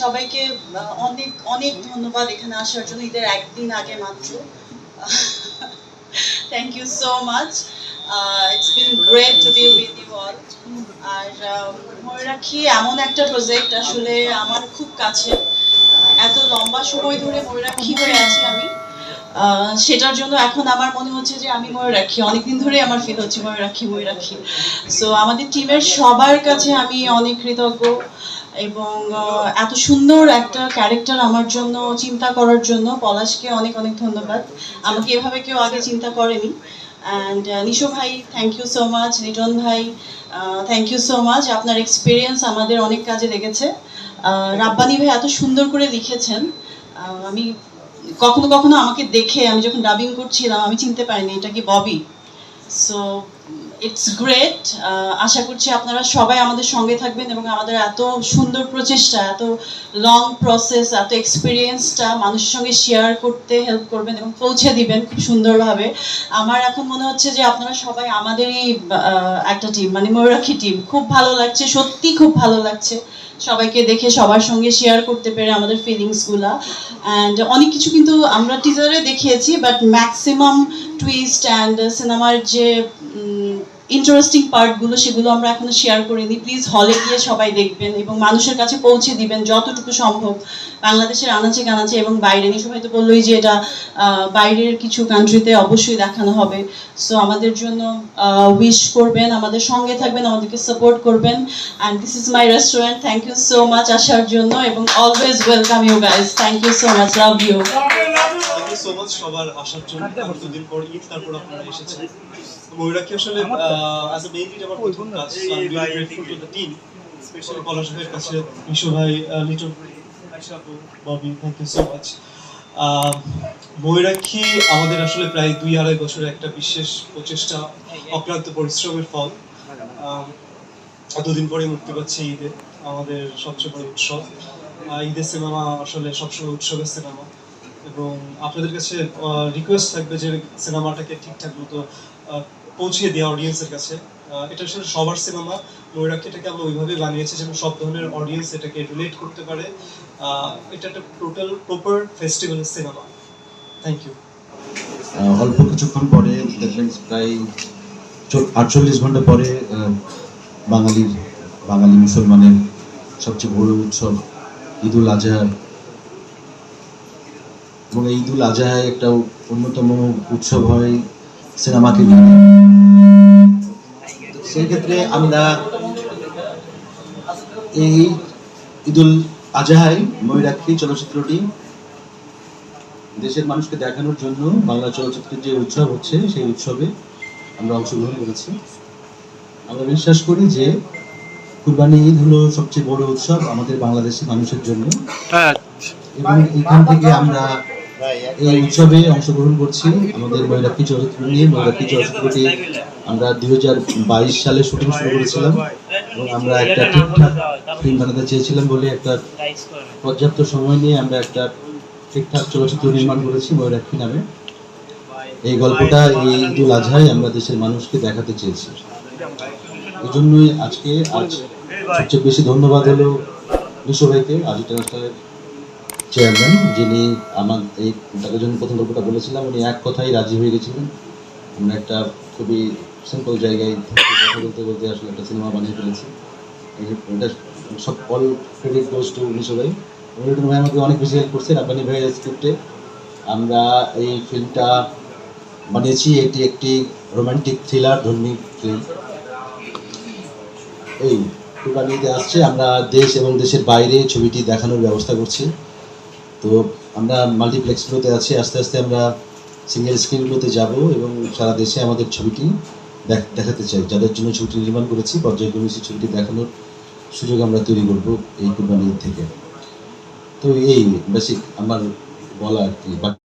সবাইকে অনেক অনেক ধন্যবাদ এখানে আসার জন্য। ঈদের একদিন আগে মাত্র। Thank you so much it's been great to be with you all আর ময়ূরাক্ষী এমন একটা প্রজেক্ট আসলে আমার খুব কাছে। এত লম্বা সময় ধরে ময়ূরাক্ষী হয়ে আছি আমি। সেটার জন্য এখন আমার মনে হচ্ছে যে আমি ময়ূরাক্ষী অনেকদিন ধরে আমার ফিল হচ্ছে ময়ূরাক্ষী ময়ূরাক্ষী সো আমাদের টিমের সবার কাছে আমি অনেক কৃতজ্ঞ। এবং এত সুন্দর একটা ক্যারেক্টার আমার জন্য, চিন্তা করার জন্য পলাশকে অনেক অনেক ধন্যবাদ। আমাকে এভাবে কেউ আগে চিন্তা করেনি। অ্যান্ড নিশো ভাই thank you so much Riton ভাই থ্যাংক ইউ সো মাচ আপনার এক্সপিরিয়েন্স আমাদের অনেক কাজে লেগেছে। রাব্বানি ভাই এত সুন্দর করে লিখেছেন। আমি কখনো কখনো আমাকে দেখে, আমি যখন ডাবিং করছিলাম, আমি চিনতে পারিনি এটা কি ববি। সো ইটস গ্রেট আশা করছি আপনারা সবাই আমাদের সঙ্গে থাকবেন এবং আমাদের এত সুন্দর প্রচেষ্টা, এত লং প্রসেস এত এক্সপিরিয়েন্সটা মানুষের সঙ্গে শেয়ার করতে হেল্প করবেন এবং পৌঁছে দিবেন খুব সুন্দরভাবে। আমার এখন মনে হচ্ছে যে আপনারা সবাই আমাদেরই একটা টিম মানে ময়ূরাক্ষী টিম খুব ভালো লাগছে সত্যি খুব ভালো লাগছে। সবাইকে দেখে সবার সঙ্গে শেয়ার করতে পেরে আমাদের ফিলিংসগুলো অ্যান্ড অনেক কিছু কিন্তু আমরা টিজারে দেখিয়েছি বাট ম্যাক্সিমাম টুইস্ট অ্যান্ড সিনেমার যে ইন্টারেস্টিং পার্টগুলো সেগুলো আমরা এখনও শেয়ার করিনি। প্লিজ হলে গিয়ে সবাই দেখবেন এবং মানুষের কাছে পৌঁছে দিবেন যতটুকু সম্ভব। বাংলাদেশের আনাচে কানাচে এবং বাইরে নিশো হয়তো বললোই যে এটা বাইরের কিছু কান্ট্রিতে অবশ্যই দেখানো হবে। সো আমাদের জন্য উইশ করবেন, আমাদের সঙ্গে থাকবেন, আমাদেরকে সাপোর্ট করবেন। And this is my restaurant thank you so much আসার জন্য এবং always welcome you guys thank you so much love you you so much সবার আসার জন্য দুদিন পর ঈদ তারপর আপনারা এসেছেন। ময়ূরাক্ষী আসলে অ্যাজ এ মেইন লিড আমার প্রথম কাজ so I grateful to the team specially Palash ভাইয়ের কাছে। মিশু ভাই লিটন আয়শা আপু Bobby thank you so much Mayurakshi আমাদের আসলে প্রায় দুই আড়াই বছরের একটা বিশেষ প্রচেষ্টা অক্লান্ত পরিশ্রমের ফল। এতদিন পরে মুক্তি পাচ্ছে ঈদে। আমাদের সবচেয়ে বড় উৎসব। ঈদের সিনেমা আসলে সবসময় উৎসবের সিনেমা এবং আপনাদের কাছে রিকোয়েস্ট থাকবে যে সিনেমাটাকে ঠিকঠাক মতো পৌঁছিয়ে দেওয়া অডিয়েন্সের কাছে। এটা আসলে সবার সিনেমা। ময়ূরাক্ষীটাকে আমরা ওইভাবে বানিয়েছি যেন সব ধরনের অডিয়েন্স এটাকে রিলেট করতে পারে। এটা একটা total proper festival cinema. Thank you অল্প কিছুক্ষণ পরে দেখবেন প্রায় আটচল্লিশ ঘণ্টা পরে বাঙালির, বাঙালি মুসলমানের সবচেয়ে বড় উৎসব ঈদুল আজহা এবং এই ঈদুল আজহায় একটা অন্যতম উৎসব হয় সিনেমাকে নিয়ে। সেই ক্ষেত্রে আমরা এই ঈদুল আজহায় ময়ূরাক্ষী চলচ্চিত্রটি দেশের মানুষকে দেখানোর জন্য বাংলা চলচ্চিত্রের যে উৎসব হচ্ছে সেই উৎসবে আমরা অংশগ্রহণ করেছি। আমরা বিশ্বাস করি যে কুরবানি ঈদ হলো সবচেয়ে বড় উৎসব আমাদের বাংলাদেশের মানুষের জন্য। এবং এখান থেকে আমরা এই উৎসবে অংশগ্রহণ করছি আমাদের ময়ূরাক্ষী চলচ্চিত্র নিয়ে। ময়ূরাক্ষী চলচ্চিত্রটি আমরা দুই হাজার বাইশ সালে শুটিং শুরু করেছিলাম এবং আমরা একটা ঠিকঠাক ফিল্ম বানাতে চেয়েছিলাম বলে একটা পর্যাপ্ত সময় নিয়ে আমরা একটা ঠিকঠাক চলচ্চিত্র নির্মাণ করেছি ময়ূরাক্ষী নামে। এই গল্পটা এই ঈদুল আজহায় আমরা দেশের মানুষকে দেখাতে চেয়েছি। এই জন্যই আজকে আজ সবচেয়ে বেশি ধন্যবাদ হলো দুশো ভাইকে আজ ইন্টারন্যাশনালের চেয়ারম্যান যিনি আমার এই তাকে জন্য প্রথম গল্পটা বলেছিলাম, উনি এক কথাই রাজি হয়ে গেছিলেন। আমরা একটা খুবই সিম্পল জায়গায় কথা বলতে বলতে আসলে একটা সিনেমা বানিয়ে ফেলেছি। সব all credit goes to Misho ভাই মিল্টন ভাই আমাকে অনেক বেশি হেল্প করছে রাব্বানি ভাইয়ের স্ক্রিপ্টে আমরা এই ফিল্মটা বানিয়েছি, এটি একটি রোমান্টিক থ্রিলার ধর্মী ফিল্ম এই কুরবানিতে আসছে, আমরা দেশ এবং দেশের বাইরে ছবিটি দেখানোর ব্যবস্থা করছি। তো আমরা মাল্টিপ্লেক্সগুলোতে আছি, আস্তে আস্তে আমরা সিঙ্গেল স্ক্রিনগুলোতে যাব এবং সারা দেশে আমাদের ছবিটি দেখ- দেখাতে চাই। যাদের জন্য ছবিটি নির্মাণ করেছি, পর্যায়ক্রমে সেই ছবিটি দেখানোর সুযোগ আমরা তৈরি করব এই কোম্পানির থেকে। তো এই বেসিক আমার বলা আর কি।